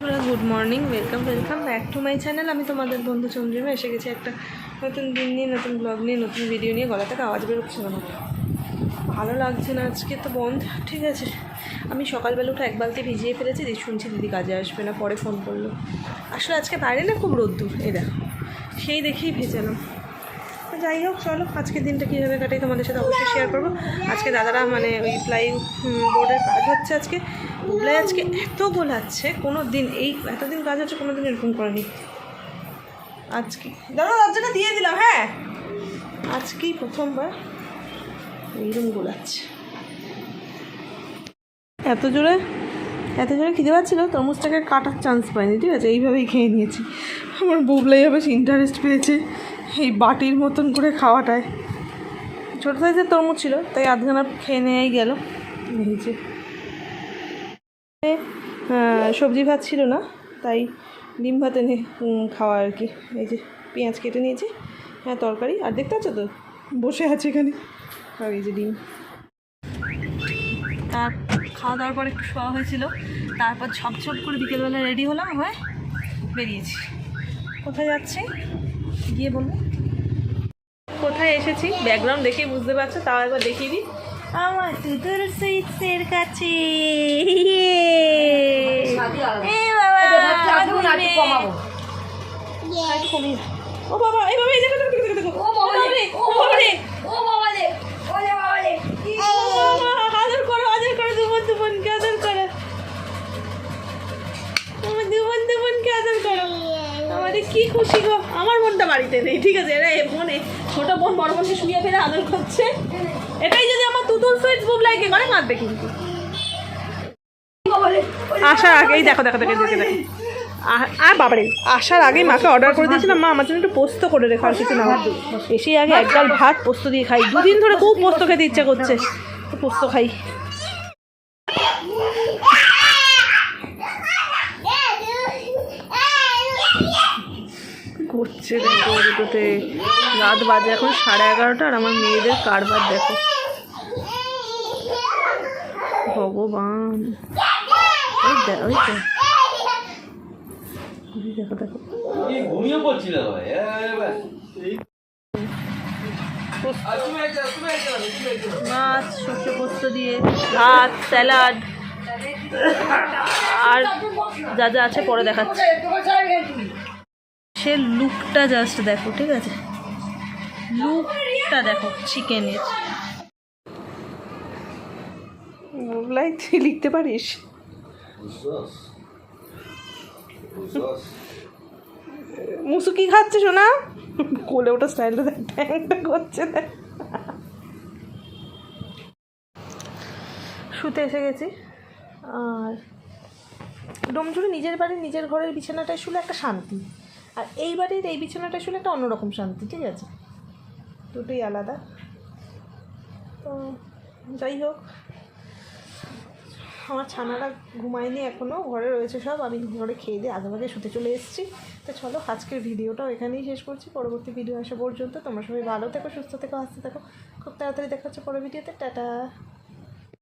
Good morning welcome welcome back to my channel আমি তোমাদের বন্ধু চন্দ্রিমা, এসে গেছি একটা নতুন দিন নিয়ে, নতুন ব্লগ নিয়ে, নতুন ভিডিও নিয়ে, গলা থেকে আওয়াজ বেরোচ্ছে না ভালো লাগছে না আজকে, তো বন্ধ, ঠিক আছে। আমি সকালবেলা উঠে এক বালতি ভিজিয়ে ফেলেছি দিয়ে শুনছি দিদি কাজে আসবে না, পরে ফোন করল। আসলে আজকে বাইরে না খুব রোদ্দুর, এই দেখো। সেই দেখেই ভেজালাম। যাই হোক, চলো আজকের দিনটা কীভাবে কাটাই তোমাদের সাথে অবশ্যই শেয়ার করব। আজকে দাদারা মানে ওই প্লাই বোর্ডের কাজ হচ্ছে আজকে। ওগুলাই আজকে এত গোলাচ্ছে কোনো দিন এই এতদিন কাজ হচ্ছে কোনো দিন এরকম করেনি। আজকে, দাদা দরজাটা দিয়ে দিলাম হ্যাঁ। আজকেই প্রথমবার এইরকম গোলাচ্ছে। এত জোরে এত জোরে খিদে পাচ্ছিল, তরমুজটাকে কাটার চান্স পাইনি, ঠিক আছে? এইভাবেই খেয়ে নিয়েছি। আমার বুবলাই বেশ ইন্টারেস্ট পেয়েছে। এই বাটির মতন করে খাওয়াটায় ছোটো সাইজের তরমুজ ছিল, তাই আধখানা খেয়ে নেওয়াই গেল। এই যে। সবজি ভাত ছিল না, তাই ডিম ভাত খাওয়া আর কি। এই যে, পেঁয়াজ কেটে নিয়েছি হ্যাঁ তরকারি। আর দেখতে পাচ্ছ তো? বসে আছে এখানে। আর এই যে ডিম। তার খাওয়া দাওয়ার পর একটু শোয়া হয়েছিল। তারপর ঝপঝপ করে বিকেলবেলা রেডি হলাম, হয়ে বেরিয়েছি। কোথায় যাচ্ছি? গিয়ে বলব। কোথায় এসেছি? ব্যাকগ্রাউন্ড দেখেই বুঝতে পারছ তাও একবার দেখিয়ে দিই। আমার দুধুর সুইটসের কাছে। ইয়ে। ও বাবা এইভাবে এই দেখো দেখো দেখো দেখো ও বাবা ও বাবা, আদর করো আদর করো দুবন দুবনকে আদর করো আমার দুবন দুবনকে আদর করো আমাদের কি খুশি গো? আমার বোনটা বাড়িতে নেই, ঠিক আছে? এরা এ বোনে। ছোট বোন, বড় বোনকে শুয়ে ফেলে আদর করছে। এটাই যদি আমার তুতুল সুইটস বুক লাগে করে মারবে কিন্তু। আসার আগেই দেখো দেখো দেখো দেখো দেখো। আর বাবারে, আসার আগেই মাকে অর্ডার করে দিয়েছিলাম। মা, আমার জন্য একটু পোস্ত করে রেখো আর কিছু না। এসেই আগে এক গাল ভাত পোস্ত দিয়ে খাই। দুদিন ধরে খুব পোস্ত খেতে ইচ্ছা করছে। পোস্ত খাই। করছে দেখো দুটোতে। রাত বাজে, এখন সাড়ে এগারোটা আর আমার মেয়েদের কারবার, দেখো। ভগবান। ওই পড়ছিল মাছ দিয়ে, ভাত, স্যালাড। আর যা যা আছে পরে দেখাচ্ছি। সে লুকটা জাস্ট দেখো, ঠিক আছে? লুকটা দেখো চিকেনের মোগলাই, তুই লিখতে পারিস? মুসু কি খাচ্ছে শোনা কোলে ওটা স্টাইলটা দেখ ট্যাংটা করছে শুতে এসে গেছি। আর ডোমজুড়ে নিজের বাড়ির নিজের ঘরের বিছানাটায় শুলে একটা শান্তি। আর এই বাড়ির এই বিছানাটায় শুলে একটা অন্যরকম শান্তি, ঠিক আছে? দুটোই আলাদা। তো যাই হোক, আমার ছানারা ঘুমায়নি এখনও ঘরে রয়েছে সব, আমি ঘরে খেয়ে দিয়ে আগে আগে শুতে চলে এসেছি। তো চলো, আজকের ভিডিওটাও এখানেই শেষ করছি। পরবর্তী ভিডিও আসা পর্যন্ত তোমরা সবাই ভালো থেকো, সুস্থ থেকো, হাসতে থেকো। খুব তাড়াতাড়ি দেখা হচ্ছে পরের ভিডিওতে। টাটা!